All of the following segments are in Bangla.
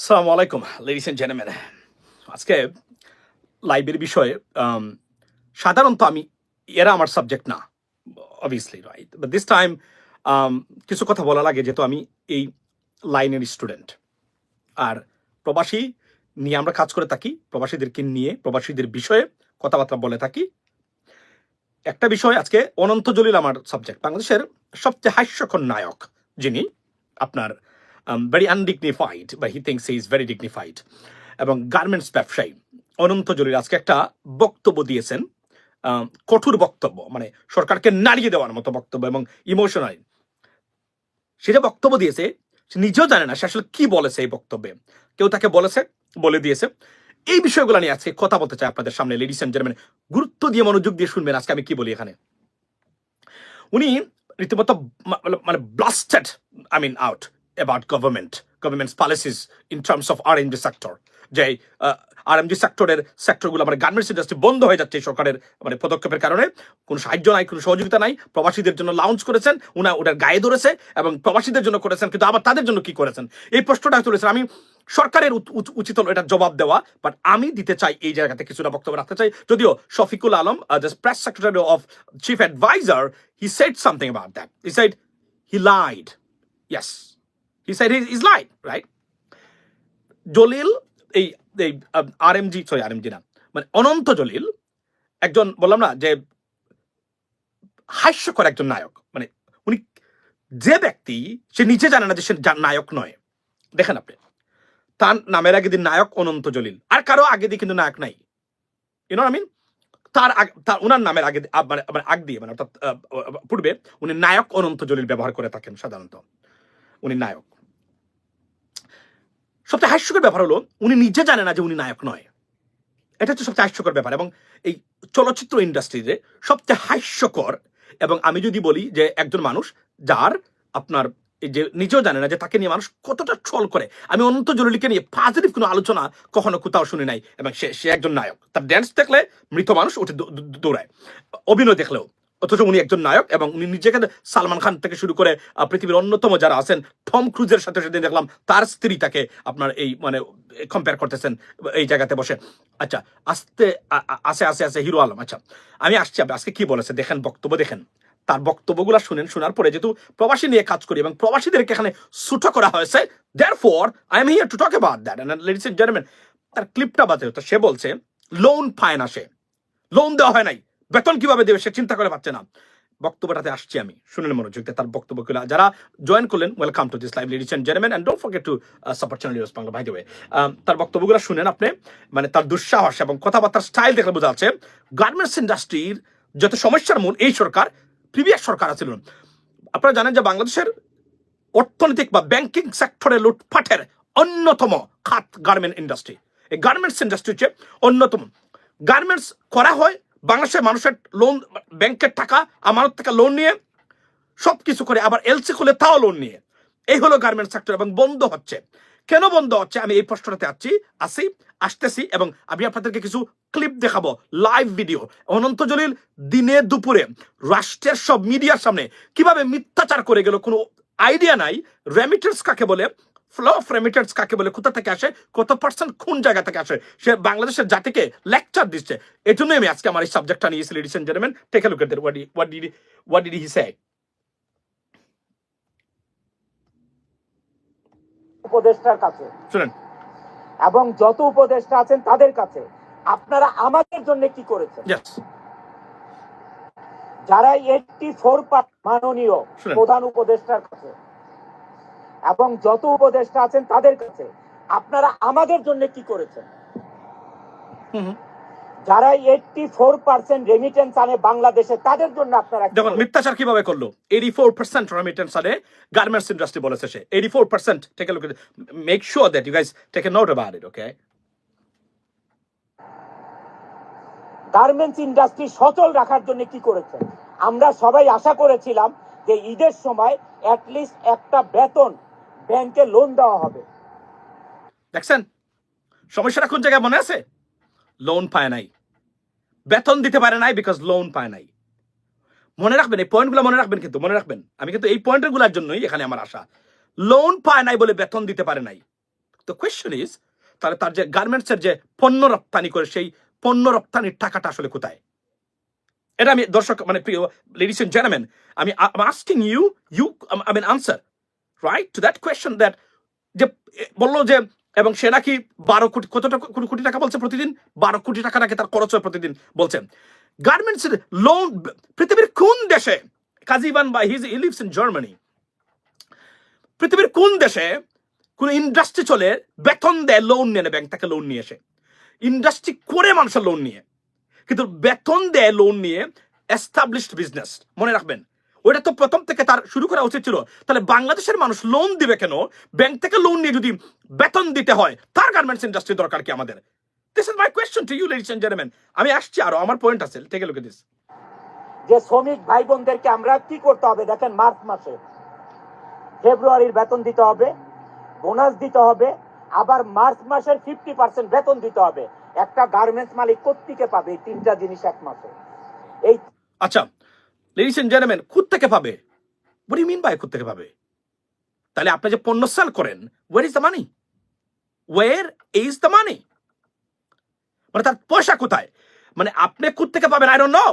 সালামু আলাইকুম লেডিস এন্ড জেন্টলম্যান আজকে লাইভের বিষয়ে um, সাধারণত আমি এরা আমার সাবজেক্ট না obviously right but this time কিছু কথা বলা লাগে যেহেতু আমি এই লাইনের স্টুডেন্ট আর প্রবাসী নিয়ে আমরা কাজ করে থাকি প্রবাসীদেরকে নিয়ে প্রবাসীদের বিষয়ে কথাবার্তা বলে থাকি। একটা বিষয় আজকে অনন্ত জলিল আমার সাবজেক্ট বাংলাদেশের সবচেয়ে হাস্যকর নায়ক যিনি আপনার ভেরি আনডিগনিফাইড বা he things is very dignified এবং গার্মেন্টস ব্যবসায়ী, অনন্ত জলিল আজকে একটা বক্তব্য দিয়েছেন কঠোর বক্তব্য মানে সরকারকে নাড়িয়ে দেওয়ার মতো বক্তব্য এবং ইমোশনাল সেটা বক্তব্য দিয়েছে, সে নিজেও জানে না সে আসলে কি বলেছে এই বক্তব্যে। কেউ তাকে বলেছে, বলে দিয়েছে। এই বিষয়গুলো নিয়ে আজকে কথা বলতে চাই আপনাদের সামনে লেডিস এন্ড জেন্টলম্যান গুরুত্ব দিয়ে মনোযোগ দিয়ে শুনবেন আজকে আমি কি বলি এখানে। উনি রীতিমতো মানে blasted I mean out government governments policies in terms of R NG sector যে আর এমজি সেক্টরের সেক্টরগুলো মানে গার্মেন্টস ইন্ডাস্ট্রি বন্ধ হয়ে যাচ্ছে সরকারের মানে পদক্ষেপের কারণে। কোনো সাহায্য নাই, কোনো সহযোগিতা নাই। প্রবাসীদের জন্য লাউঞ্চ করেছেন উনা ওটার গায়ে ধরেছে এবং প্রবাসীদের জন্য করেছেন, কিন্তু আবার তাদের জন্য কি করেছেন? এই প্রশ্নটা তুলেছেন। আমি সরকারের উচ- উচ- উচিত হলো এটা জবাব দেওয়া বাট আমি দিতে চাই এই জায়গাতে কিছুটা বক্তব্য রাখতে চাই। যদিও Shafiqul Alam the press secretary of chief adviser he said something about that he said he lied yes he said he is lied right এই এই R M G sorry R M G না মানে অনন্ত জলিল একজন বললাম না যে হাস্যকর একজন নায়ক মানে উনি যে ব্যক্তি, সে নিজে জানে না যে সে নায়ক নয়। দেখেন আপনি, তার নামের আগে দিন নায়ক অনন্ত জলিল আর কারও আগে দিয়ে কিন্তু নায়ক নাই। ইউনো আই মিন তার তার ওনার নামের আগে মানে মানে আগ দিয়ে মানে অর্থাৎ পূর্বে উনি নায়ক অনন্ত জলিল ব্যবহার করে থাকেন সাধারণত। উনি নায়ক। সবচেয়ে হাস্যকর ব্যাপার হলো, উনি নিজে জানে না যে উনি নায়ক নয়। এটা হচ্ছে সবচেয়ে হাস্যকর ব্যাপার এবং এই চলচ্চিত্র ইন্ডাস্ট্রিতে সবচেয়ে হাস্যকর এবং আমি যদি বলি যে একজন মানুষ যার আপনার এই যে নিজেও জানে না যে তাকে নিয়ে মানুষ কতটা ট্রল করে, আমি অনন্ত জরুরিকে নিয়ে পজিটিভ কোনো আলোচনা কখনো কোথাও শুনি নাই এবং সে সে একজন নায়ক। তার ড্যান্স দেখলে মৃত মানুষ উঠে দৌড়ায়। অভিনয় দেখলেও। অথচ উনি একজন নায়ক এবং উনি নিজেকে সালমান খান থেকে শুরু করে পৃথিবীর অন্যতম যারা আছেন, টম ক্রুজের সাথে সেদিন দেখলাম তার স্ত্রী তাকে আপনার এই মানে কম্পেয়ার করতেছেন, এই জায়গাতে বসে। আচ্ছা আস্তে আসে আসে আসে হিরো আলম। আচ্ছা আমি আসছি আজকে কি বলেছে? দেখেন, বক্তব্য দেখেন। তার বক্তব্যগুলো শুনেন, শোনার পরে যেহেতু প্রবাসী নিয়ে কাজ করি এবং প্রবাসীদেরকে এখানে ছুটো করা হয়েছে there for I am here to talk about that ladies and gentleman তার ক্লিপটা বাজে তো সে বলছে লোন পায় না সে লোন দেওয়া হয় নাই। বেতন কীভাবে দেবে সে চিন্তা করে পাচ্ছে না। বক্তব্যটাতে আসছি আমি। শুনেন মনোযোগ দিয়ে তার বক্তব্যগুলো। যারা জয়েন করলেন welcome to this live ladies don't forget to support channel news Bangla ভাই দেবে তার বক্তব্যগুলো শুনেন আপনি। মানে তার দুঃসাহস এবং কথাবার্তার স্টাইল দেখলে বোঝা যাচ্ছে গার্মেন্টস ইন্ডাস্ট্রির যত সমস্যার মূল, এই সরকার প্রিভিয়াস সরকার আছিল আপনারা জানেন যে বাংলাদেশের অর্থনৈতিক বা ব্যাংকিং সেক্টরে লুটপাটের অন্যতম খাত গার্মেন্ট ইন্ডাস্ট্রি এই গার্মেন্টস ইন্ডাস্ট্রি হচ্ছে অন্যতম। গার্মেন্টস করা হয় বাংলাদেশের মানুষের লোন ব্যাংকের টাকা, আমানত থেকে লোন নিয়ে সব কিছু করে আবার এলসি খুলে তাও লোন নিয়ে। এই হলো গার্মেন্টস সেক্টর এবং বন্ধ হচ্ছে। কেন বন্ধ হচ্ছে? আমি এই প্রশ্নটাতে আসছি আসি, আসতেছি এবং আমি আপনাদেরকে কিছু ক্লিপ দেখাবো লাইভ ভিডিও অনন্ত জলিল, দিনে দুপুরে রাষ্ট্রের সব মিডিয়ার সামনে কীভাবে মিথ্যাচার করে গেল কোনো আইডিয়া নাই। রেমিটেন্স কাকে বলে? ফ্লো অফ রেমিটেন্স কাকে বলে কোথা থেকে আসে কত পার্সেন্ট কোন জায়গা থেকে আসে সে বাংলাদেশের জাতিকে লেকচার দিচ্ছে। এই জন্যই আমি আজকে আমার এই সাবজেক্টটা নিয়েছি ladies and gentleman take look at what what did what did he say উপদেষ্টার কাছে। শুনেন। এবং যত উপদেষ্টা আছেন তাদের কাছে আপনারা আমাদের জন্য কি করেছেন? যারা এইটটি ফোর মাননীয় প্রধান উপদেষ্টার কাছে এবং যত উপদেষ্টা আছেন তাদের কাছে আপনারা আমাদের জন্য কি করেছেন? যারা এইটটি ফোর পার্সেন্ট রেমিটেন্স আনে বাংলাদেশে তাদের জন্য আপনারা দেখুন মিথ্যাচার কীভাবে করল? এইটি ফোর পার্সেন্ট রেমিটেন্স আনে গার্মেন্টস ইন্ডাস্ট্রি বলেছে সে। Eighty four percent take look make sure that you guys take a note about it okay garments industry সচল রাখার জন্য কি করেছেন? আমরা সবাই আশা করেছিলাম যে ঈদের সময় অ্যাটলিস্ট একটা বেতন ব্যাংকে লোন দেওয়া হবে। দেখছেন? সমস্যাটা কোন জায়গায় মনে আছে? লোন পায় নাই। বেতন দিতে পারে নাই বিকজ লোন পায় নাই। মনে রাখবেন, এই পয়েন্টগুলো মনে রাখবেন কিন্তু, মনে রাখবেন। আমি কিন্তু এই পয়েন্টগুলোর জন্যই এখানে আমার আশা। লোন পায় নাই বলে বেতন দিতে পারে নাই। তো কোয়েশ্চন ইজ তাহলে তার যে গার্মেন্টসের যে পণ্য রপ্তানি করে, সেই পণ্য রপ্তানির টাকাটা আসলে কোথায়? এটা আমি দর্শক মানে প্রিয় লেডিস এন্ড জেন্টলম্যান আমি asking you you I mean answer right to that question that যে বলল যে, এবং সে নাকি বারো কোটি, কত টাকা, কোটি টাকা বলছে প্রতিদিন? বারো কোটি টাকা নাকি তার খরচ হয় প্রতিদিন বলছেন গার্মেন্টসের লোন পৃথিবীর কোন দেশে কাজিবান বা his he lives in Germany পৃথিবীর কোন দেশে কোন ইন্ডাস্ট্রি চলে, বেতন দেয় লোন নিয়ে ব্যাংক থেকে লোন নিয়ে এসে ইন্ডাস্ট্রি করে মানুষের লোন নিয়ে। কিন্তু বেতন দেয় লোন নিয়ে এস্টাবলিশড বিজনেস মনে রাখবেন ওটা তো প্রথম থেকে তার শুরু করা উচিত ছিল। তাহলে বাংলাদেশের মানুষ লোন দিবে কেন? ব্যাংক থেকে লোন নিয়ে যদি বেতন দিতে হয় তার গার্মেন্টস ইন্ডাস্ট্রি দরকার কি আমাদের? This is my question to you ladies and gentleman আমি আসছি আরও আমার পয়েন্ট আছে। টেক লুক দিস যে শ্রমিক ভাই বোনদেরকে আমরা কি করতে হবে? দেখেন মার্চ মাসে ফেব্রুয়ারির বেতন দিতে হবে বোনাস দিতে হবে আবার মার্চ মাসের ফিফটি পার্সেন্ট বেতন দিতে হবে। একটা গার্মেন্টস মালিক কোত্থেকে পাবে? এই তিনটা জিনিস এক মাসে। এই আচ্ছা লেডিস এন্ড জেন্টলম্যান খুদ থেকে পাবে what do you mean by খুদ থেকে পাবে তাহলে আপনি যে পণ্য সেল করেন where is the money where is the money মানে তার পয়সা কোথায় মানে আপনি খুদ থেকে পাবেন I don't know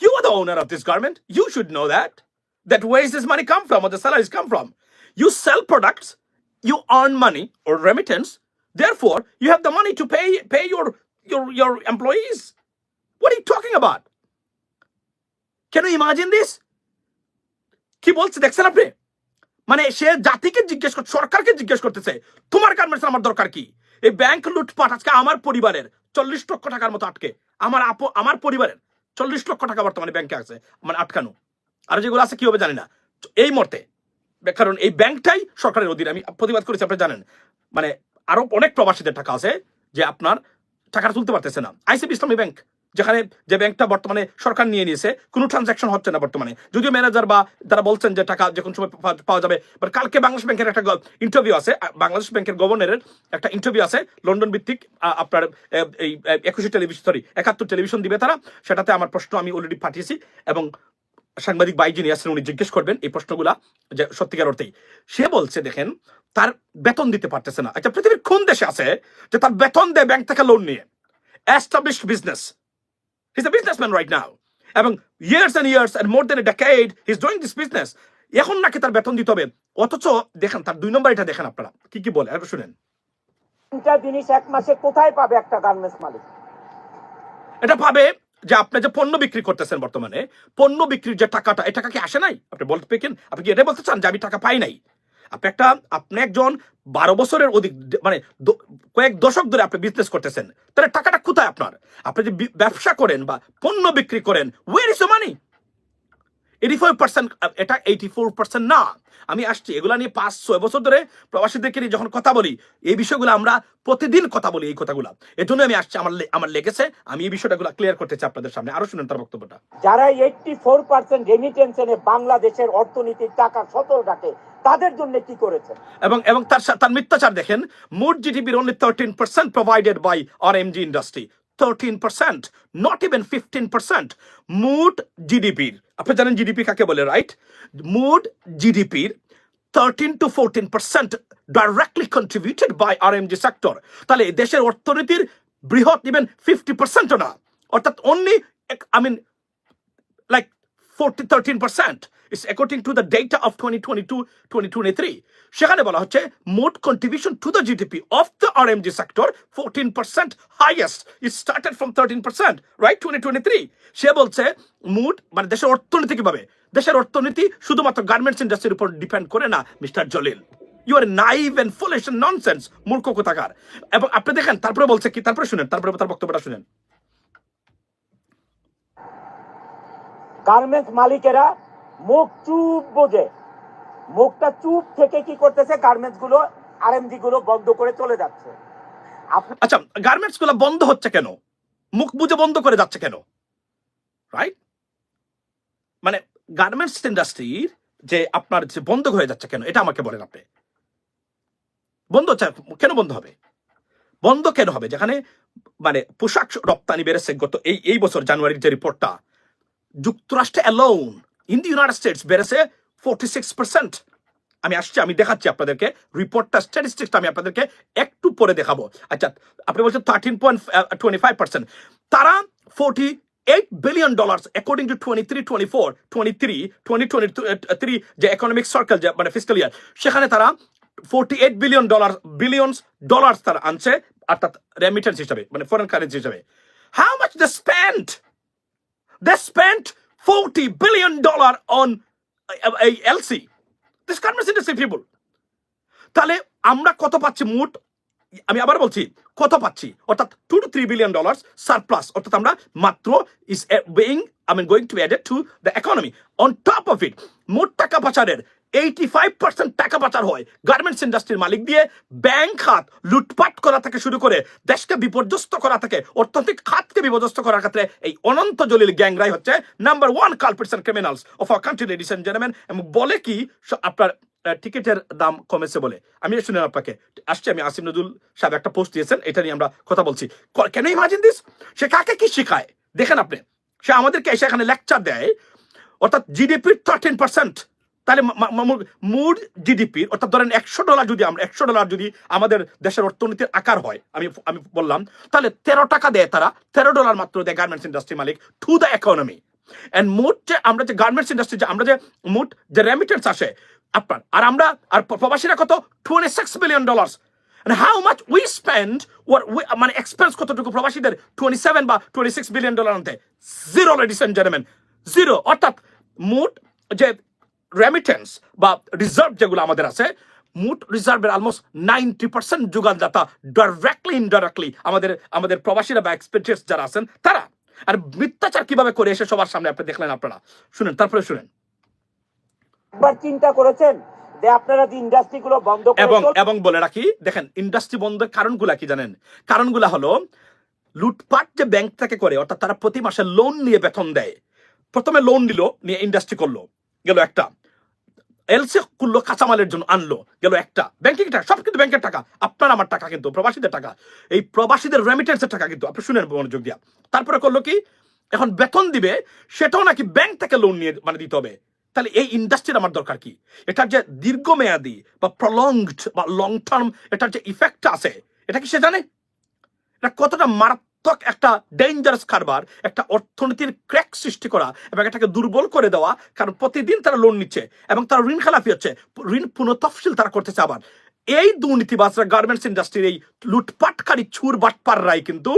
you are the owner of this garment you should know that that where is this money come from or the salaries come from you sell products you earn money or remittance therefore you have the money to pay pay your your your employees what are you talking about You imagine this? কি বলছে, দেখছেন আপনি? মানে সে জাতিকে জিজ্ঞেস করছে সরকারকে জিজ্ঞেস করতেছে, তোমার গার্মেন্টস আমার দরকার কি? এই ব্যাংক লুটপাট আজকে আমার পরিবারের চল্লিশ লক্ষ টাকার মতো আটকে, আমার আমার পরিবারের চল্লিশ লক্ষ টাকা বর্তমানে ব্যাংকে আছে মানে আটকানো। আর যেগুলো আছে কি হবে জানি না। এই মুহূর্তে, কারণ এই ব্যাংকটাই সরকারের অধীনে, আমি প্রতিবাদ করেছি, আপনি জানেন। মানে আরও অনেক প্রবাসীদের টাকা আছে যে আপনার টাকাটা তুলতে পারতেছে না। আইসিবি ইসলামী ব্যাংক যেখানে যে ব্যাংকটা বর্তমানে সরকার নিয়ে নিয়েছে, কোনো ট্রানজাকশন হচ্ছে না বর্তমানে। যদিও ম্যানেজার বা তারা বলছেন যে টাকা যে কোনো সময় পাওয়া যাবে বাট কালকে বাংলাদেশ ব্যাংকের একটা ইন্টারভিউ আছে বাংলাদেশ ব্যাংকের গভর্নরের একটা ইন্টারভিউ আছে লন্ডন ভিত্তিক আপনার এই একুশে টেলিভিশন সরি একাত্তর টেলিভিশন দিবে তারা, সেটাতে আমার প্রশ্ন আমি অলরেডি পাঠিয়েছি, এবং সাংবাদিক বাই যিনি আছেন, উনি জিজ্ঞেস করবেন এই প্রশ্নগুলা, যে সত্যিকার অর্থেই। সে বলছে, দেখেন, তার বেতন দিতে পারতেছে না। আচ্ছা পৃথিবীর কোন দেশে আছে যে তার বেতন দেয় ব্যাংক থেকে লোন নিয়ে? Established business. He's a businessman right now. এবং years and years and more than a decade he's doing this business. এখন নাকি তার বেতন দিতে হবে? অথচ দেখেন তার দুই নম্বর এটা দেখেন আপনারা। কি কি বলে? একটু শুনেন। তিনটা জিনিস এক মাসে কোথায় পাবে একটা গার্মেন্টস মালিক? এটা ভাবে যে আপনি যে পণ্য বিক্রি করতেছেন বর্তমানে পণ্য বিক্রির যে টাকাটা এই টাকা কি আসে নাই? আপনি বলতে পেকেন? আপনি কি এটাই বলতে চান যে আমি টাকা পাই নাই? আপনি একটা, আপনি একজন বারো বছরের অধিক মানে কয়েক দশক ধরে আপনি বিজনেস করতেছেন, তাহলে টাকাটা কোথায় আপনার? আপনি যদি ব্যবসা করেন বা পণ্য বিক্রি করেন ওয়ের ইস মানি এইটি ফোর পার্সেন্ট এটা এইটি ফোর পার্সেন্ট না। আমি আসছি এগুলা নিয়ে পাঁচ ছয় বছর ধরে প্রবাসীদেরকে নিয়ে যখন কথা বলি এই বিষয়গুলো আমরা প্রতিদিন কথা বলি এই কথাগুলো। এর জন্য আমি আসছি আমার আমার লেগেছে। আমি এই বিষয়টাগুলো ক্লিয়ার করতে চাই আপনাদের সামনে। আরও শুনেন তার বক্তব্যটা। যারা এইটটি ফোর পার্সেন্ট রেমিটেন্স এনে বাংলাদেশের অর্থনীতির টাকা সচল রাখে তাদের জন্য কি করেছে এবং এবং তার তার মিথ্যাচার দেখেন মোট জিডিপির only thirteen percent provided by R M G industry thirteen percent not even fifteen percent মোট জিডিপির আপনি জানেন জিডিপি কাকে বলে রাইট মোট জিডিপির thirteen to fourteen percent directly contributed by R M G sector তাহলে দেশের অর্থনীতির বৃহৎ ইভেন ফিফটি পার্সেন্টও না। অর্থাৎ only I mean like 40 13% is according to the data of 2022 2023 সেখানে বলা হচ্ছে, মোট contribution to the GDP of the RMG sector 14% highest it started from 13% right 2023 সে বলছে মানে দেশের অর্থনীতি কীভাবে দেশের অর্থনীতি শুধুমাত্র গার্মেন্টস ইন্ডাস্ট্রির উপর ডিপেন্ড করে না, mister Jalil. You are naive and foolish and nonsense মূর্খ কোথাকার। এবং আপনি দেখেন, তারপরে বলছে কি? তারপরে শুনেন, তারপরে তার বক্তব্যটা শুনেন। গার্মেন্টস মালিকেরা মুখ চুপ বোঝে। মুখটা চুপ থেকে কি করতেছে? গার্মেন্টসগুলো আরএমজি গুলো বন্ধ করে চলে যাচ্ছে। আচ্ছা গার্মেন্টসগুলো বন্ধ হচ্ছে কেন? মুখ বুঝে বন্ধ করে যাচ্ছে কেন? রাইট মানে গার্মেন্টস ইন্ডাস্ট্রির যে আপনার যে বন্ধ হয়ে যাচ্ছে কেন, এটা আমাকে বলেন আপনি। বন্ধ হচ্ছে, কেন বন্ধ হবে? বন্ধ কেন হবে? যেখানে মানে পোশাক রপ্তানি বেড়েছে গত এই এই বছর জানুয়ারির যে রিপোর্টটা যুক্তরাষ্ট্রে alone in the United States বেড়েছে ফোর্টি সিক্স পার্সেন্ট আমি আসছি, আমি দেখাচ্ছি আপনাদেরকে রিপোর্টটা স্ট্যাটিস্টিক্সটা আমি আপনাদেরকে একটু পরে দেখাবো। আচ্ছা আপনি বলছেন thirteen point twenty five percent তারা forty eight billion dollar according to twenty three twenty four twenty three twenty twenty three যে ইকোনমিক সার্কেল যে মানে ফিজিক্যাল ইয়ার সেখানে তারা forty eight billion dollar billions dollar তারা আনছে, অর্থাৎ রেমিটেন্স হিসাবে মানে ফরেন কারেন্সি হিসাবে। How much the spend They spent $40 billion on LC. This garments industry people. তাহলে আমরা কত পাচ্ছি মোট আমি আবার বলছি, কত পাচ্ছি অর্থাৎ two two three billion dollar surplus অর্থাৎ আমরা মাত্র is being I mean going to added to the economy on top of it মোট টাকা পাচারের এইটি ফাইভ পার্সেন্ট টাকা পাচার হয়। গার্মেন্টস ইন্ডাস্ট্রির মালিক দিয়ে ব্যাংক খাত লুটপাট করা থেকে শুরু করে দেশকে বিপর্যস্ত করা থেকে, অর্থনৈতিক খাতকে বিপর্যস্ত করার ক্ষেত্রে এই অনন্ত জলিল গ্যাংরাই হচ্ছে number one culprits and criminals of our country ladies and gentleman এবং বলে কি আপনার টিকিটের দাম কমেছে বলে। আমি শুনেন আপনাকে, আসছে আমি আসিম নজরুল সাহেব একটা পোস্ট দিয়েছেন, এটা নিয়ে আমরা কথা বলছি। কেন ইমাজিন দিস সে কাকে কি শেখায়? দেখেন আপনি, সে আমাদেরকে এসে এখানে লেকচার দেয়, অর্থাৎ জিডিপির থার্টিন পার্সেন্ট তাহলে মুড জিডিপি অর্থাৎ ধরেন একশো ডলার যদি আমরা একশো ডলার যদি আমাদের দেশের অর্থনীতির আকার হয় আমি আমি বললাম তাহলে তেরো টাকা দেয় তারা তেরো ডলার মাত্র দেয় গার্মেন্টস ইন্ডাস্ট্রি মালিক টু দ্য ইকোনমি এন্ড মোট যে আমরা যে গার্মেন্টস ইন্ডাস্ট্রি যে আমরা যে মোট যে রেমিটেন্স আসে আপনার আর আমরা আর প্রবাসীরা কত? Twenty six billion dollars how how we spend we, মানে এক্সপেন্স কতটুকু প্রবাসীদের? টোয়েন্টি সেভেন বা টোয়েন্টি সিক্স বিলিয়ন ডলার আনতে zero ladies and gentleman zero অর্থাৎ মোট যে রেমিটেন্স বা রিজার্ভ যেগুলো আমাদের আছে মোট রিজার্ভের অলমোস্ট নাইনটি পার্সেন্ট যোগানদাতা ডাইরেক্টলি ইনডাইরেক্টলি আমাদের আমাদের প্রবাসীরা বা এক্সপেন্টার্স যারা আছেন তারা। আর মিথ্যাচার কীভাবে করে এসে সবার সামনে আপনি দেখলেন আপনারা? শুনেন তারপরে শুনেন। একবার চিন্তা করেছেন যে আপনারা যে বন্ধ এবং এবং বলে রাখি দেখেন ইন্ডাস্ট্রি বন্ধের কারণগুলা কি জানেন? কারণগুলা হলো লুটপাট যে ব্যাংক থেকে করে অর্থাৎ তারা প্রতি মাসে লোন নিয়ে বেতন দেয়। প্রথমে লোন নিল নিয়ে ইন্ডাস্ট্রি করল। গেল একটা। এলসি করল কাঁচামালের জন্য আনলো, গেল একটা। ব্যাংকিং টাকা? সব কিন্তু ব্যাংকের টাকা। আপনার আমার টাকা কিন্তু, প্রবাসীদের টাকা। এই প্রবাসীদের রেমিটেন্সের টাকা কিন্তু, আপনি শুনেন মনোযোগ দিয়া। তারপরে করল কি? এখন বেতন দিবে, সেটাও নাকি ব্যাংক থেকে লোন নিয়ে মানে দিতে হবে। তাহলে এই ইন্ডাস্ট্রির আমার দরকার কি? এটার যে দীর্ঘমেয়াদী বা প্রলংড বা লং টার্ম এটার যে ইফেক্ট আছে, এটা কি সে জানে? এটা কতটা মারাত্মক একটা ডেঞ্জারাস কারবার, একটা অর্থনীতির ক্র্যাক সৃষ্টি করা এবং এটাকে দুর্বল করে দেওয়া, কারণ প্রতিদিন তারা লোন নিচ্ছে এবং তারা ঋণ খেলাফি হচ্ছে, ঋণ পুনঃতফসিল তারা করতেছে আবার। এই দুর্নীতিবাজরা গার্মেন্টস ইন্ডাস্ট্রির এই লুটপাটকারী ছুর বাটপাররাই কিন্তু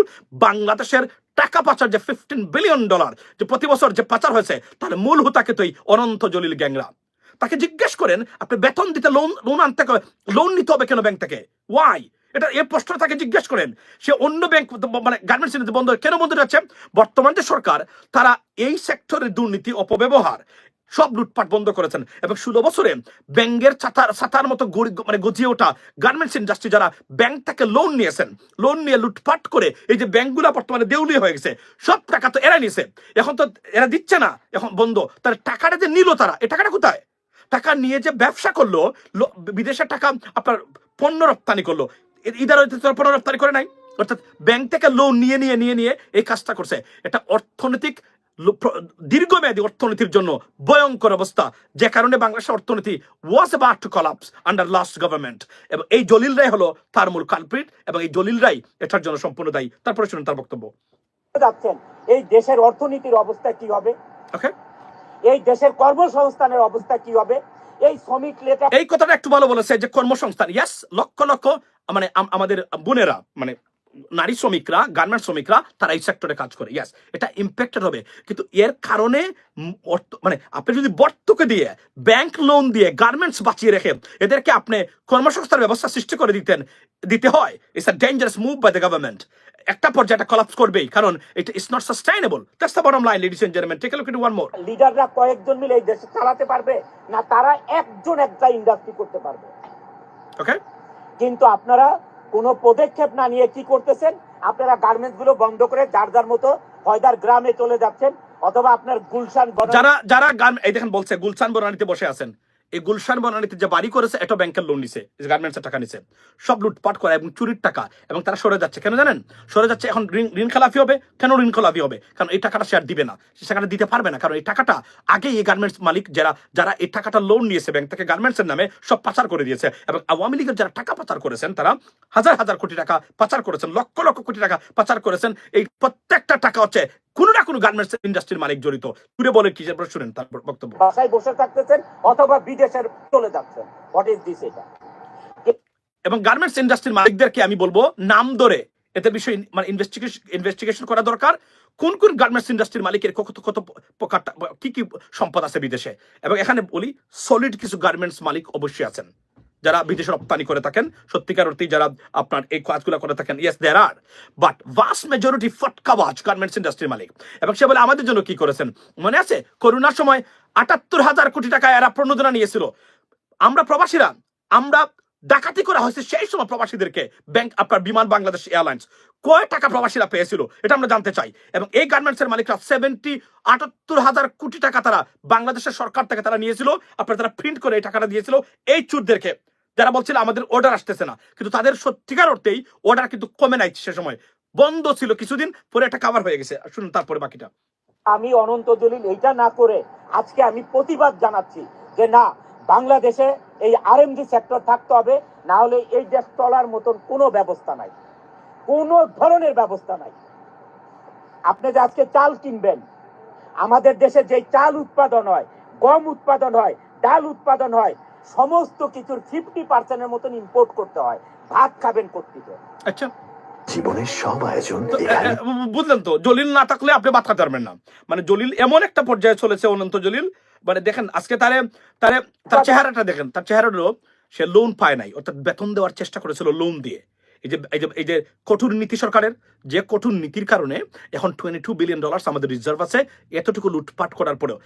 বাংলাদেশের টাকা পাচার যে ফিফটিন বিলিয়ন ডলার যে প্রতি বছর যে পাচার হয়েছে তাহলে মূল হুতাকে তো এই অনন্ত জলিল গ্যাংরা। তাকে জিজ্ঞেস করেন, আপনি বেতন দিতে লোন লোন আনতে লোন নিতে হবে কেন ব্যাংক থেকে? ওয়াই এটা এই প্রশ্ন তাকে জিজ্ঞেস করেন। সে অন্য ব্যাংক মানে গার্মেন্টস ইন্ডাস্ট্রি বন্ধ কেন বন্ধ যাচ্ছে? বর্তমান যে সরকার, তারা এই সেক্টরের দুর্নীতি, অপব্যবহার সব লুটপাট বন্ধ করেছেন। এবং ষোলো বছরে ব্যাংকের ছাতার ছাতার মতো মানে গজিয়ে ওঠা গার্মেন্টস ইন্ডাস্ট্রি যারা ব্যাংক থেকে লোন নিয়েছেন। লোন নিয়ে লুটপাট করে এই যে ব্যাংকগুলো বর্তমানে দেউলিয়া হয়ে গেছে। সব টাকা তো এরা নিয়েছে। এখন তো এরা দিচ্ছে না, এখন বন্ধ। তার টাকাটা যে নিল তারা এই টাকাটা কোথায়? টাকা নিয়ে যে ব্যবসা করল বিদেশের টাকা আপনার পণ্য রপ্তানি করল এ- ইদার হইতে তো পণ্য রপ্তানি করে নাই। অর্থাৎ ব্যাংক থেকে লোন নিয়ে নিয়ে নিয়ে নিয়ে এই কাজটা করছে। এটা অর্থনৈতিক দীর্ঘমেয়াদী অর্থনীতির জন্য ভয়ঙ্কর অবস্থা। যে কারণে বাংলাদেশের অর্থনীতি was about to collapse under last government এবং এই জলিলরাই হলো তার মূল কালপ্রিট এবং এই জলিলরাই এটার জন্য সম্পূর্ণ দায়ী। তারপরে শুনুন তার বক্তব্য। যাচ্ছেন এই দেশের অর্থনীতির অবস্থা কি হবে? ওকে এই দেশের কর্মসংস্থানের অবস্থা কি হবে? এই শ্রমিক লেটা এই কথাটা একটু ভালো বলেছে যে কর্মসংস্থান। ইয়াস লক্ষ লক্ষ মানে আমাদের বোনেরা মানে নারী শ্রমিকরা গার্মেন্ট শ্রমিকরা তারা এই সেক্টরে কাজ করে ইয়াস এটা ইম্প্যাক্টেড হবে। কিন্তু এর কারণে মানে আপনি যদি বর্তকে দিয়ে ব্যাংক লোন দিয়ে গার্মেন্টস বাঁচিয়ে রেখে এদেরকে আপনি কর্মসংস্থান ব্যবস্থা সৃষ্টি করে দিতেন দিতে হয় it's a dangerous move by the government একটা পর্যায়ে এটা কলাপস করবেই কারণ এটা it's not sustainable that's the bottom line ladies and gentleman take a look at one more লিডাররা কয়েকজন মিলে এই দেশ চালাতে পারবে না তারা একজন একটা ইন্ডাস্ট্রি করতে পারবে। ওকে কিন্তু আপনারা কোনো পদক্ষেপ না নিয়ে কি করতেছেন? আপনারা গার্মেন্টসগুলো বন্ধ করে যার যার মতো হয়দার গ্রামে চলে যাচ্ছেন, অথবা আপনার গুলশান যারা যারা গান এই দেখেন বলছে, গুলশান বরানিতে বসে আছেন। এই গুলশান বনানীতে যে বাড়ি করেছে, এটা ব্যাংকের লোন নিছে গার্মেন্টসের টাকা নিছে। সব লুটপাট করা এবং চুরির টাকা, এবং তারা সরে যাচ্ছে। কেন জানেন? সরে যাচ্ছে এখন ঋণ খেলাফি হবে। কেন ঋণ খেলাফি হবে? কারণ এই টাকাটা আর দিবে না। সে টাকাটা দিতে পারবে না। কারণ এই টাকাটা আগে এই গার্মেন্টস মালিক যারা যারা এই টাকাটা লোন নিয়েছে ব্যাংক থেকে গার্মেন্টসের নামে সব পাচার করে দিয়েছে। এবং আওয়ামী লীগের যারা টাকা পাচার করেছেন, তারা হাজার হাজার কোটি টাকা পাচার করেছেন, লক্ষ লক্ষ কোটি টাকা পাচার করেছেন। এই প্রত্যেকটা টাকা হচ্ছে কোনো না কোনো গার্মেন্টস ইন্ডাস্ট্রির মালিক জড়িত। তুলে বলে কি শুনেন তার বক্তব্য। বাসায় বসে থাকতেছেন অথবা বিদেশের চলে যাচ্ছেন। হোয়াট ইজ দিস এটা? এবং গার্মেন্টস ইন্ডাস্ট্রির মালিকদেরকে আমি বলব নাম ধরে এতে বিষয়ে মানে ইনভেস্টিগেশন ইনভেস্টিগেশন করা দরকার। কোন কোন গার্মেন্টস ইন্ডাস্ট্রির মালিকের কত কত প্রকার কি কি সম্পদ আছে বিদেশে? এবং এখানে বলি সলিড কিছু গার্মেন্টস মালিক অবশ্যই আছেন। যারা বিদেশে রপ্তানি করে থাকেন, সত্যিকার অর্থে যারা আপনার এই কাজগুলো করে থাকেন yes there are but vast majority ফটকাবাজ garments ইন্ডাস্ট্রির মালিক। এবং সে বলে, আমাদের জন্য কি করেছেন? মনে আছে? করোনার সময় আটাত্তর হাজার কোটি টাকা এরা প্রণোদনা নিয়েছিল। আমরা প্রবাসীরা, আমরা ডাকাতি করা হয়েছে সেই সময় প্রবাসীদেরকে ব্যাংক আপনার বিমান বাংলাদেশ এয়ারলাইন্স কয় টাকা প্রবাসীরা পেয়েছিল এটা আমরা জানতে চাই। এবং এই গার্মেন্টসের মালিকরা সেভেন্টি আটাত্তর হাজার কোটি টাকা তারা বাংলাদেশের সরকার থেকে তারা নিয়েছিল। আপনার তারা প্রিন্ট করে এই টাকাটা দিয়েছিল। এই চুরদেরকে যারা বলছিল আমাদের অর্ডার আসতেছে না, কিন্তু তাদের সত্যিকার অর্থেই অর্ডার কিন্তু কমে নাই সে সময়। বন্ধ ছিল কিছুদিন, পরে একটা কাভার হয়ে গেছে। শুনুন তারপরে বাকিটা। আমি অনন্ত জলিল এইটা না করে আজকে আমি প্রতিবাদ জানাচ্ছি যে না বাংলাদেশে এই আরএমডি সেক্টর থাকতে হবে না হলে এই দেশ চলার মতন কোনো ব্যবস্থা নাই। কোনো ধরনের ব্যবস্থা নাই। আপনি যে আজকে চাল কিনবেন, আমাদের দেশে যে চাল উৎপাদন হয়, গম উৎপাদন হয়, ডাল উৎপাদন হয়, সমস্ত কিছুর ফিফটি পার্সেন্টের মতন ইম্পোর্ট করতে হয়। ভাত খাবেন করতে আচ্ছা। জীবনের সব আয়োজন এখানে। বুঝলেন তো জলিল না থাকলে আপনি বাদ খাতে পারবেন না। মানে জলিল এমন একটা পর্যায়ে চলেছে অনন্ত জলিল। মানে দেখেন আজকে তারে তারে তার চেহারাটা দেখেন তার চেহারা হলো সে লোন পায় নাই অর্থাৎ বেতন দেওয়ার চেষ্টা করেছিল লোন দিয়ে। এই যে এই যে এই যে কঠোর নীতি সরকারের যে কঠোর নীতির কারণে এখন টোয়েন্টি টু বিলিয়ন ডলার্স আমাদের রিজার্ভ আছে এতটুকু লুটপাট করার পরেও।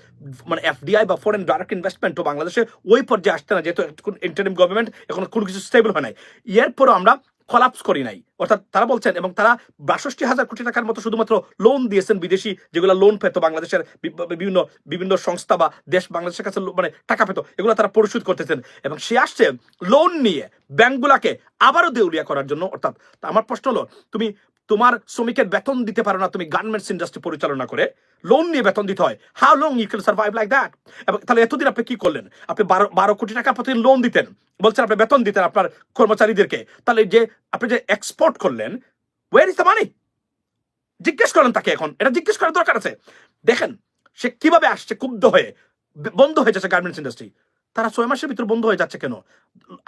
মানে এফডিআই বা ফরেন ডাইরেক্ট ইনভেস্টমেন্টও বাংলাদেশে ওই পর্যায়ে আসতে না যেহেতু ইন্টারিম গভর্নমেন্ট এখন কোনো কিছু স্টেবল হয় নাই। এরপরও আমরা কলাপস করি নাই। অর্থাৎ তারা বলছেন, এবং তারা বাষট্টি হাজার কোটি টাকার মতো শুধুমাত্র লোন দিয়েছেন বিদেশি যেগুলো লোন পেত, বাংলাদেশের বিভিন্ন বিভিন্ন সংস্থা বা দেশ বাংলাদেশের কাছে মানে টাকা পেত, এগুলো তারা পরিশোধ করতেছেন। এবং সে আসছে লোন নিয়ে ব্যাংকগুলাকে আবারও দেউলিয়া করার জন্য। অর্থাৎ আমার প্রশ্ন হলো, তুমি তোমার শ্রমিকের বেতন দিতে পারো না তুমি গার্মেন্টস ইন্ডাস্ট্রি পরিচালনা করে। লোন নিয়ে বেতন দিতে হয়। How long you can survive like that এবং তাহলে এতদিন আপনি কি করলেন? আপনি বারো বারো কোটি টাকা প্রতিদিন লোন দিতেন। বলছেন আপনি বেতন দিতেন আপনার কর্মচারীদেরকে। তাহলে যে, আপনি যে এক্সপোর্ট করলেন ওয়ার ইজ দ্য মানি জিজ্ঞেস করেন তাকে এখন। এটা জিজ্ঞেস করার দরকার আছে। দেখেন, সে কীভাবে আসছে ক্ষুব্ধ হয়ে, বন্ধ হয়ে যাচ্ছে গার্মেন্টস ইন্ডাস্ট্রি তারা ছয় মাসের ভিতর বন্ধ হয়ে যাচ্ছে কেন?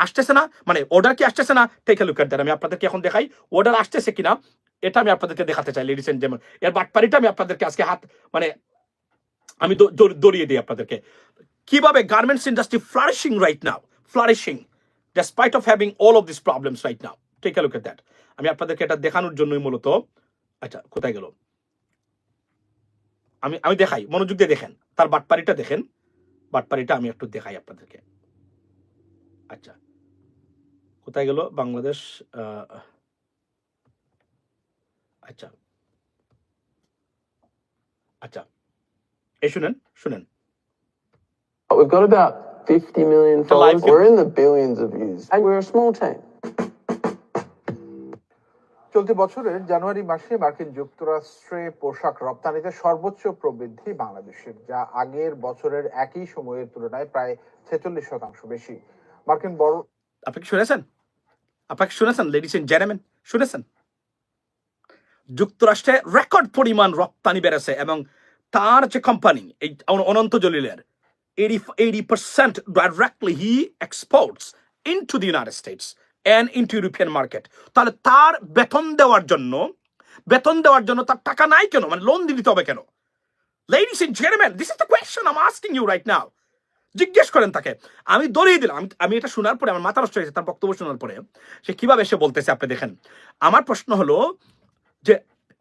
আসতেছে না? মানে অর্ডার কি আসতেছে না? টেক লুক এট আমি আপনাদেরকে এখন দেখাই। অর্ডার আসতেছে কিনা? এটা আমি আপনাদেরকে দেখাতে চাই লেডিস এন্ড যেমন এর বাটপারিটা আমি আপনাদেরকে আজকে হাত মানে আমি দৌড়িয়ে দিই আপনাদেরকে। কীভাবে garments industry flourishing right now flourishing having all of these problems right now. Take a look at that. আমি আপনাদেরকে এটা দেখানোর জন্যই মূলত আচ্ছা কোথায় গেল? আমি আমি দেখাই, মনোযোগ দিয়ে দেখেন। তার বাটপারিটা দেখেন। বাটপারিটা আমি একটু দেখাই আপনাদেরকে। আচ্ছা। কোথায় গেল? বাংলাদেশ আচ্ছা। আচ্ছা। এই শুনেন শুনেন। We've got about 50 million followers. We're in the billions of views. And we're a small team. চলতি বছরের জানুয়ারি মাসে মার্কিন যুক্তরাষ্ট্রে পোশাক রপ্তানিতে সর্বোচ্চ প্রবৃদ্ধি বাংলাদেশের যা আগের বছরের একই সময়ের তুলনায় প্রায় ছেচল্লিশ শতাংশ বেশি। মার্কিন বড় আপনি কি শুনেছেন? আপনাকে শুনেছেন লেডিস এন্ড জেন্টলম্যান শুনেছেন? যুক্তরাষ্ট্রে রেকর্ড পরিমাণ রপ্তানি বেড়েছে এবং তার যে কোম্পানি এই Ananta জলিলের eighty eighty percent directly he exports in to the United States and in to European market তাহলে তার বেতন দেওয়ার জন্য, বেতন দেওয়ার জন্য তার টাকা নাই কেন? মানে লোন দিতে হবে কেন? Ladies and gentleman this is the question I asking you right now জিজ্ঞেস করেন তাকে। আমি দৌড়িয়ে দিলাম। আমি আমি এটা শোনার পরে, আমার মাথা নষ্ট হয়েছে তার বক্তব্য শোনার পরে, সে কীভাবে সে বলতেছে আপনি দেখেন। আমার প্রশ্ন হলো যে,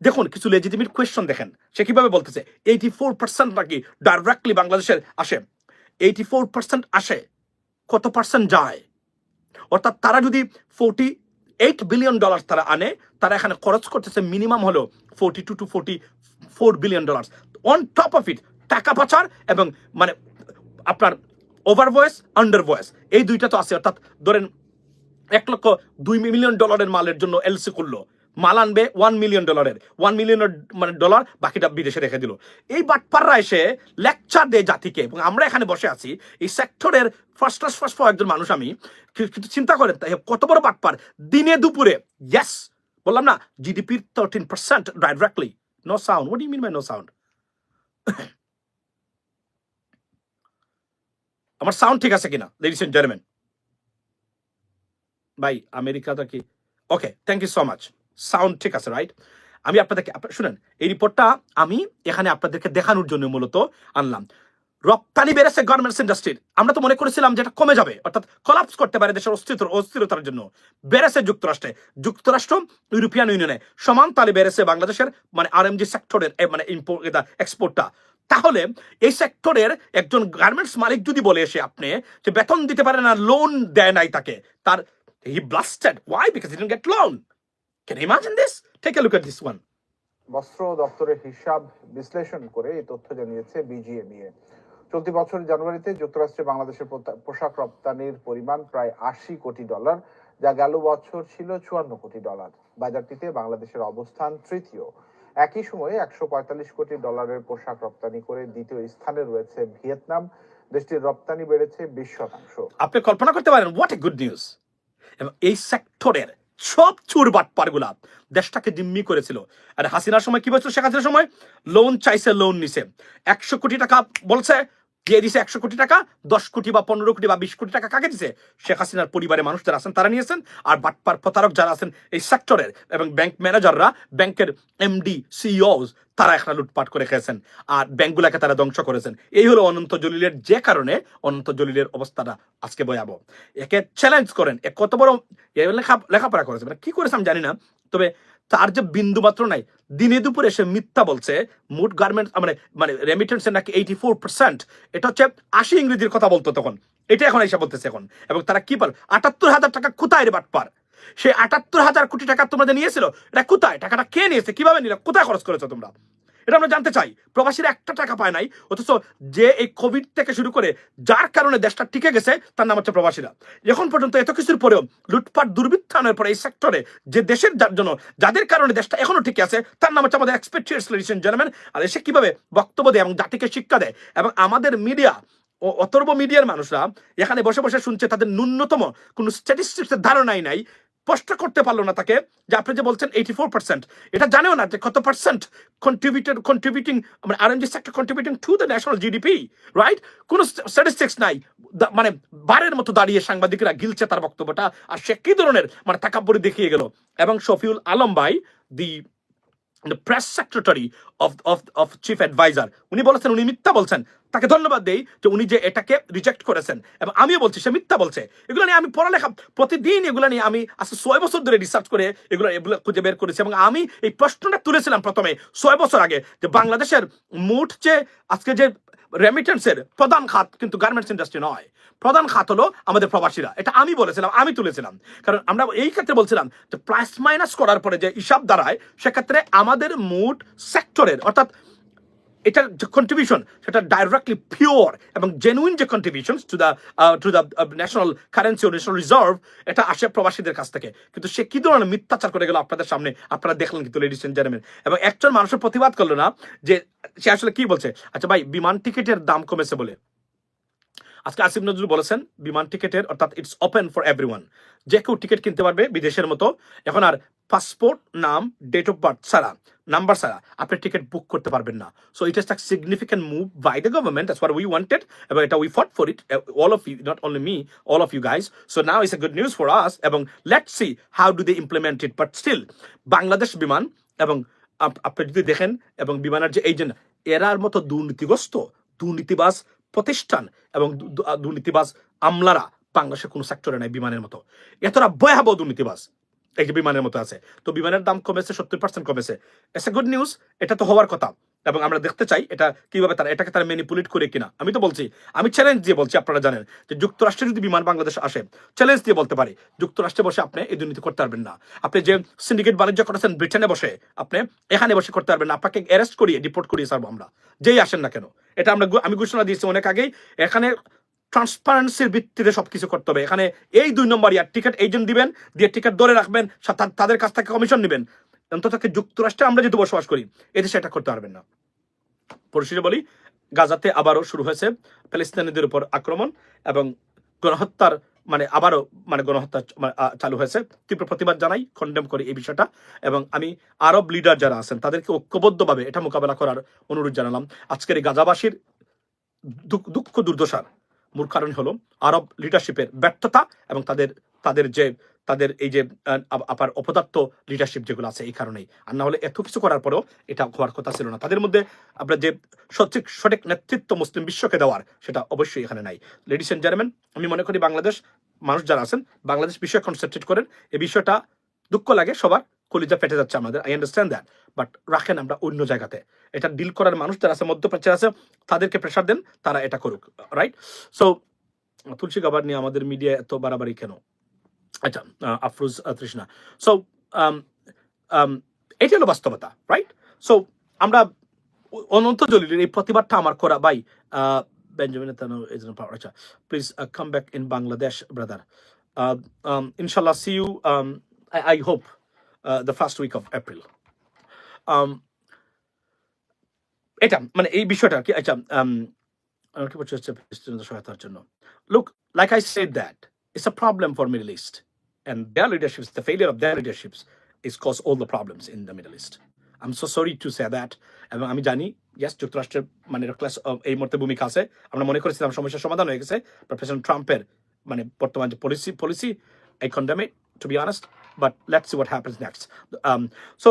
দেখুন, কিছু লেজিটিমেট কোয়েশ্চন দেখেন। সে কীভাবে বলতেছে? এইটি ফোর পার্সেন্ট নাকি ডাইরেক্টলি বাংলাদেশের আসে। এইটি ফোর পার্সেন্ট আসে। কত পার্সেন্ট যায়? অর্থাৎ তারা যদি ফোর্টি এইট বিলিয়ন ডলার তারা আনে, তারা এখানে খরচ করতেছে মিনিমাম হলো forty two two forty four billion dollar on top of it টাকা পাচার এবং মানে আপনার ওভার ভয়েস আন্ডার ভয়েস এই দুইটা তো আছে। অর্থাৎ ধরেন এক লক্ষ দুই মিলিয়ন ডলারের মালের জন্য এলসি করল। মাল আনবে ওয়ান মিলিয়ন ডলারের ওয়ান মিলিয়ন মানে ডলার বাকিটা বিদেশে রেখে দিল। এই বাটপাররা এসে লেকচার দেয় জাতিকে এবং আমরা এখানে বসে আছি। এই সেক্টরের ফার্স্ট ক্লাস ফার্স্ট একজন মানুষ আমি। কিন্তু চিন্তা করেন তাই কত বড় বাটপার? দিনে দুপুরে ইয়েস বললাম না জিডিপির thirteen percent directly no sound what you mean by no sound আমার সাউন্ড ঠিক আছে কিনা লেডিস এন্ড জেন্টলম্যান ভাই, আমেরিকাটা কি? Okay thank you so much sound ঠিক আছে রাইট আমি আপনাদেরকে শুনেন, এই রিপোর্টটা আমি এখানে আপনাদেরকে দেখানোর জন্য মূলত আনলাম। রপ্তানি বেড়েছে গার্মেন্টস ইন্ডাস্ট্রির আমরা তো মনে করেছিলাম যে এটা কমে যাবে, অর্থাৎ কলাপস করতে পারে দেশের অস্থির অস্থিরতার জন্য। বেড়েছে যুক্তরাষ্ট্রে। যুক্তরাষ্ট্র ইউরোপিয়ান ইউনিয়নে সমান তালে বেড়েছে বাংলাদেশের মানে আর এম আরএমজি সেক্টরের মানে এক্সপোর্টটা তাহলে এই সেক্টরের একজন গার্মেন্টস মালিক যদি বলে এসে আপনি যে বেতন দিতে পারে না লোন দেয় নাই তাকে, তার he blasted why because he get loan can imagine this take a look at this one বস্ত্র দপ্তরের হিসাব বিশ্লেষণ করে এই তথ্য জানিয়েছে বিজিএমইএ চলতি বছর জানুয়ারিতে যুক্তরাষ্ট্রে বাংলাদেশের পোশাক রপ্তানির পরিমাণ প্রায় আশি কোটি ডলার যা গেল বছর ছিল চুয়ান্ন কোটি ডলার। বাজারটিতে বাংলাদেশের অবস্থান তৃতীয়। একই সময়ে একশো পঁয়তাল্লিশ কোটি ডলারের পোশাক রপ্তানি করে দ্বিতীয় স্থানে রয়েছে ভিয়েতনাম। দেশটির রপ্তানি বেড়েছে বিশ শতাংশ। আপনি কল্পনা করতে পারেন হোয়াট এ গুড নিউজ এবং এই সেক্টরের সব চুর বাটপারগুলা দেশটাকে জিম্মি করেছিল। আর হাসিনার সময় কি বলছিল? শেখ হাসিনার সময় লোন চাইছে লোন নিছে। একশো কোটি টাকা বলছে দিয়ে দিছে একশো কোটি টাকা? দশ কোটি বা পনেরো কোটি বা বিশ কোটি টাকা কাকে দিছে? শেখ হাসিনার পরিবারের মানুষ যারা আছেন, তারা নিয়েছেন আর বাটপার প্রতারক যারা আছেন, এই সেক্টরের এবং ব্যাংক ম্যানেজাররা ব্যাংকের এমডি সিইওস তারা এখানে লুটপাট করে খেয়েছেন। আর ব্যাংকগুলোকে তারা ধ্বংস করেছেন। এই হলো অনন্ত জলিলের যে কারণে অনন্ত জলিলের অবস্থাটা আজকে ভয়াবহ। একে চ্যালেঞ্জ করেন। এ কত বড় লেখা লেখাপড়া করেছে। মানে কি করেছে আমি জানি না। তবে তার যে বিন্দু মাত্র নাই, দিনে দুপুরে সে মিথ্যা বলছে মুড গার্মেন্টস মানে মানে রেমিটেন্স নাকি এইটি ফোর পার্সেন্ট এটা হচ্ছে আশি ইংরেজির কথা বলতো তখন। এটা এখন এসে বলতেছে এখন। এবং তারা কি পার আটাত্তর হাজার টাকা কোথায় রে বাটপার? সেই আটাত্তর হাজার কোটি টাকা তোমাদের নিয়েছিল, এটা কোথায়? টাকাটা কে নিয়েছে? কীভাবে নিল? কোথায় খরচ করেছ তোমরা? এটা আমরা জানতে চাই। প্রবাসীরা একটা টাকা পায় নাই, অথচ যে এই কোভিড থেকে শুরু করে যার কারণে দেশটা টিকে গেছে, তার নাম হচ্ছে প্রবাসীরা। এখন পর্যন্ত এত কিছুর পরেও লুটপাট দুর্বৃত্তায়নের পরে এই সেক্টরে যে দেশের যার জন্য, যাদের কারণে দেশটা এখনও টিকে আছে, তার নাম হচ্ছে আমাদের এক্সপেক্টেড লেডিস জেন্টলম্যান আর এসে কীভাবে বক্তব্য দেয় এবং জাতিকে শিক্ষা দেয়। এবং আমাদের মিডিয়া ও অতর্ব মিডিয়ার মানুষরা এখানে বসে বসে শুনছে, তাদের ন্যূনতম কোনো স্ট্যাটিস্টিক্সের ধারণাই নাই। স্পষ্ট করতে পারল না তাকে যে আপনি যে বলছেন এইটি ফোর পার্সেন্ট এটা জানেও না যে কত পার্সেন্ট কন্ট্রিবিউটেড কন্ট্রিবিউটিং মানে R M G sector contributing to the national GDP right কোনো স্ট্যাটিস্টিক্স নাই। মানে বারের মতো দাঁড়িয়ে সাংবাদিকরা গিলছে তার বক্তব্যটা। আর সে কি ধরনের? মানে তাকাব্বরি দেখিয়ে গেল। এবং শফিউল আলম ভাই দি press secretary of of of chief advisor, উনি বলেছেন, উনি মিথ্যা বলছেন। তাকে ধন্যবাদ দেই যে উনি যে এটাকে রিজেক্ট করেছেন। এবং আমিও বলছি, সে মিথ্যা বলছে। এগুলো নিয়ে আমি পড়ালেখা প্রতিদিন এগুলো নিয়ে আমি আজকে ছয় বছর ধরে রিসার্চ করে এগুলো এগুলো খুঁজে বের করেছি। এবং আমি এই প্রশ্নটা তুলেছিলাম প্রথমে ছয় বছর আগে যে বাংলাদেশের মোট যে আজকে যে রেমিটেন্সের প্রধান খাত কিন্তু গার্মেন্টস ইন্ডাস্ট্রি নয়। প্রধান খাত হলো আমাদের প্রবাসীরা। এটা আমি বলেছিলাম, আমি তুলেছিলাম। কারণ আমরা এই ক্ষেত্রে বলছিলাম যে প্লাস মাইনাস করার পরে যে হিসাব দাঁড়ায়, সেক্ষেত্রে আমাদের মোট সেক্টরের অর্থাৎ এটার যে কন্ট্রিবিউশন সেটা ডাইরেক্টলি পিওর এবং জেনুইন যে contribution to the to the national currency O national reserve এটা আসে প্রবাসীদের কাছ থেকে। কিন্তু সে কি ধরনের মিথ্যাচার করে গেল আপনাদের সামনে? আপনারা দেখলেন কিন্তু লেডিস এন্ড জেন্টলম্যান এবং একজন মানুষের প্রতিবাদ করল না যে, সে আসলে কি বলছে? আচ্ছা ভাই, বিমান টিকিটের দাম কমেছে বলে। আজকে আসিফ নজরুল বলেছেন, বিমান টিকিটের, অর্থাৎ ইটস ওপেন ফর এভরিওয়ান যে কেউ টিকিট কিনতে পারবে বিদেশের মতো। এখন আর পাসপোর্ট নাম ডেট অফ বার্থ ছাড়া। নাম্বার ছাড়া আপনি টিকিট বুক করতে পারবেন না। So it is like significant move by the government that's what we wanted এবং এটা we fought for it all of you not only me all of you guys so now is a good news for us এবং let see how do they implement it but still Bangladesh Biman এবং আপনি যদি দেখেন, এবং বিমানের যে এজেন্ট এরার মতো দুর্নীতিগ্রস্ত, দুর্নীতিবাজ প্রতিষ্ঠান এবং দু- দু- দুর্নীতিবাজ আমলারা বাংলাদেশের কোনো সেক্টরে নাই বিমানের মতো। এতটা ভয়াবহ দুর্নীতিবাজ। যে বিমানের মতো আছে। তো বিমানের দাম কমেছে, সত্তর পার্সেন্ট কমেছে। এস এ গুড নিউজ এটা তো হওয়ার কথা। এবং আমরা দেখতে চাই এটা কীভাবে তারা, এটাকে তারা ম্যানিপুলেট করে কিনা। আমি তো বলছি, আমি চ্যালেঞ্জ দিয়ে বলছি, আপনারা জানেন যে যুক্তরাষ্ট্রে যদি বিমান বাংলাদেশ আসে চ্যালেঞ্জ দিয়ে বলতে পারি, যুক্তরাষ্ট্রে বসে আপনি এই দুর্নীতি করতে পারবেন না। আপনি যে সিন্ডিকেট বাণিজ্য করেছেন, ব্রিটেনে বসে, আপনি এখানে বসে করতে পারবেন না। আপনাকে অ্যারেস্ট করিয়ে ডিপোর্ট করিয়ে ছাড়বো আমরা। যেই আসেন না কেন। এটা আমরা আমি ঘোষণা দিয়েছি অনেক আগেই, এখানে ট্রান্সপারেন্সির ভিত্তিতে সবকিছু করতে হবে। এখানে এই দুই নম্বর ইয়ার টিকিট এজেন্ট দিবেন দিয়ে টিকিট ধরে রাখবেন তাদের কাছ থেকে কমিশন নেবেন। অন্তত যুক্তরাষ্ট্রে আমরা যেহেতু বসবাস করি এদেশে এটা করতে পারবেন না। পরিশেষে বলি গাজাতে আবারও শুরু হয়েছে ফিলিস্তিনিদের উপর আক্রমণ এবং গণহত্যার মানে আবারও মানে গণহত্যা মানে, চালু হয়েছে। তীব্র প্রতিবাদ জানাই কন্ডেম করি এই বিষয়টা এবং আমি আরব লিডার যারা আছেন তাদেরকে ঐক্যবদ্ধভাবে এটা মোকাবেলা করার অনুরোধ জানালাম। আজকের এই গাজাবাসীর দুঃখ দুর্দশার মূল কারণ হলো আরব লিডারশিপের ব্যর্থতা এবং তাদের তাদের যে, তাদের এই যে আপার অপদার্থ লিডারশিপ যেগুলো আছে এই কারণেই। আর না হলে এত কিছু করার পরেও এটা হওয়ার কথা ছিল না। তাদের মধ্যে আপনার যে সঠিক সঠিক নেতৃত্ব মুসলিম বিশ্বকে দেওয়ার সেটা অবশ্যই এখানে নাই। লেডিস এন্ড জেন্টলম্যান আমি মনে করি বাংলাদেশ, মানুষ যারা আছেন, বাংলাদেশ বিষয়ে কনসেন্ট্রেট করেন। এই বিষয়টা দুঃখ লাগে সবার। কলিজা ফেটে যাচ্ছে আমাদের আই আন্ডারস্ট্যান্ড দ্যাট বাট রাখেন আমরা অন্য জায়গাতে। এটা ডিল করার মানুষ যারা আছে মধ্যপ্রাচ্যে আছে, তাদেরকে প্রেশার দেন, তারা এটা করুক রাইট সো তুলসী গাবার নিয়ে আমাদের মিডিয়া এত বাড়াবাড়ি কেন? আচ্ছা আফরোজ তৃষ্ণা। সো এটি হলো বাস্তবতা রাইট সো আমরা অনন্ত জলিলের এই প্রতিবাদটা আমার করা বাই বেঞ্জামিন আচ্ছা please come back in Bangladesh brother ইনশাল্লাহ see you I hope the first week of April এটা মানে এই বিষয়টা কি আচ্ছা um, কি বলছে হচ্ছে ফিলিস্তিনিদের সহায়তার জন্য look like I said that it's a problem for Middle East and their leaderships, the failure of their leaderships is cause all the problems in the Middle East. I'm so sorry to say that. এবং আমি জানি ইয়াস যুক্তরাষ্ট্রের মানে ক্লাস এই মুহূর্তে ভূমিকা আছে আমরা মনে করেছিলাম সমস্যার সমাধান হয়ে গেছে প্রেসিডেন্ট ট্রাম্পের মানে বর্তমান যে policy policy I condemn it to be honest but let's see what happens next so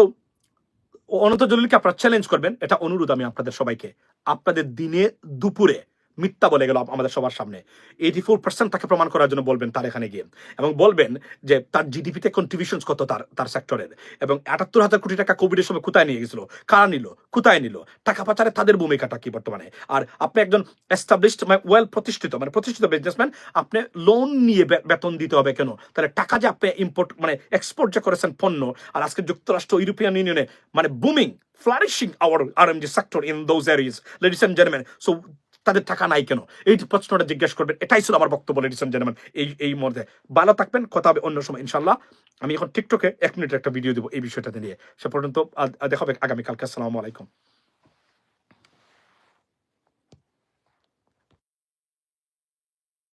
Ananta জলিলকে আপনারা চ্যালেঞ্জ করবেন, এটা অনুরোধ আমি আপনাদের সবাইকে। আপনাদের দিনে দুপুরে মিথ্যা বলে গেল আমাদের সবার সামনে। এইটি ফোর পার্সেন্ট তাকে প্রমাণ করার জন্য বলবেন তার এখানে গিয়ে। এবং বলবেন যে তার জিডিপিতে কন্ট্রিবিউশন কত তার তার সেক্টরের এবং আটাত্তর হাজার কোটি টাকা কোভিডের সময় কোথায় নিয়ে গেছিল? কারা নিল? কোথায় নিল? টাকা পাচারে তাদের ভূমিকাটা কি বর্তমানে? আর আপনি একজন এস্টাবলিশড মানে ওয়েল প্রতিষ্ঠিত মানে প্রতিষ্ঠিত বিজনেসম্যান আপনি লোন নিয়ে বেতন দিতে হবে কেন? তাহলে টাকা যে আপনি ইম্পোর্ট মানে এক্সপোর্ট যে করেছেন পণ্য, আর আজকে যুক্তরাষ্ট্র, ইউরোপিয়ান ইউনিয়নে মানে booming R M G sector in those areas ladies and gentleman so তাদের টাকা নাই কেন? এই প্রশ্নটা জিজ্ঞেস করবেন। এটাই ছিল আমার বক্তব্য লেডিস এন্ড জেন্টলম্যান এই এই মধ্যে ভালো থাকবেন, কথা হবে অন্য সময় ইনশাল্লাহ আমি এখন টিকটকে এক মিনিটের একটা ভিডিও দেবো এই বিষয়টাতে নিয়ে। সে পর্যন্ত দেখা হবে আগামীকালকে। আসসালামু আলাইকুম।